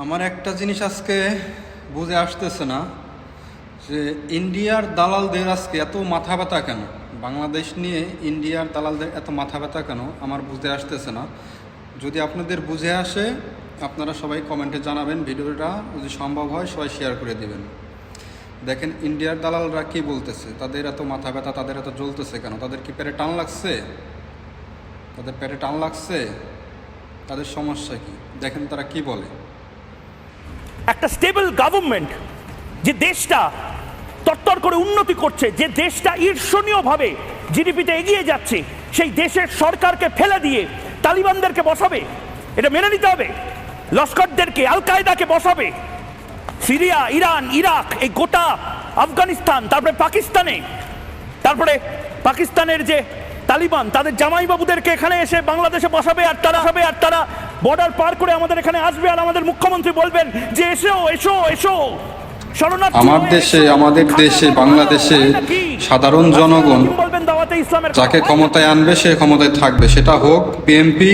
আমার একটা জিনিস আজকে বুঝে আসতেছে না, যে ইন্ডিয়ার দালালদের আজকে এত মাথা ব্যথা কেন? বাংলাদেশ নিয়ে ইন্ডিয়ার দালালদের এত মাথা ব্যথা কেন? আমার বুঝে আসতেছে না। যদি আপনাদের বুঝে আসে, আপনারা সবাই কমেন্টে জানাবেন ভিডিওটা। যদি সম্ভব হয়, সবাই শেয়ার করে দেবেন। দেখেন, ইন্ডিয়ার দালালরা কি বলতেছে? তাদের এত মাথা ব্যথা, তাদের এত জ্বলতেছে কেন? তাদের কি পেটে টান লাগছে? তাদের পেটে টান লাগছে? তাদের সমস্যা কি? দেখেন তারা কি বলে। একটা স্টেবল গভর্নমেন্ট যে দেশটা তরতর করে উন্নতি করছে, যে দেশটা ঈর্ষণীয়ভাবে জিডিপিতে এগিয়ে যাচ্ছে, সেই দেশের সরকারকে ফেলে দিয়ে তালিবানদেরকে বসাবে, এটা মেনে নিতে হবে। লস্করদেরকে, আল কায়দাকে বসাবে। সিরিয়া, ইরান, ইরাক, এই গোটা আফগানিস্তান, তারপরে পাকিস্তানে, তারপরে পাকিস্তানের যে তালিবান তাদের জামাইবাবুদেরকে এখানে এসে বাংলাদেশে বসাবে আর তারা হবে আর তারা বর্ডার পার করে আমাদের এখানে আসবে আর আমাদের মুখ্যমন্ত্রী বলবেন যে এসো এসো এসো। আমার দেশে, আমাদের দেশে, বাংলাদেশে সাধারণ জনগণ যাকে ক্ষমতায় আনবে সে ক্ষমতায় থাকবে। সেটা হোক বিএনপি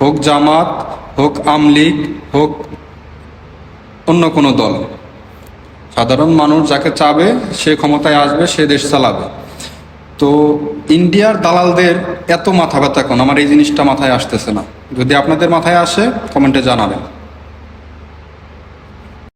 হোক জামাত হোক আমলিগ হোক অন্য কোনো দল। সাধারণ মানুষ যাকে চাবে সে ক্ষমতায় আসবে সে দেশ চালাবে। তো ইন্ডিয়ার দালালদের এত মাথা ব্যথা কোন? আমার এই জিনিসটা মাথায় আসতেছে না। যদি আপনাদের মাথায় আসে কমেন্টে জানাবেন।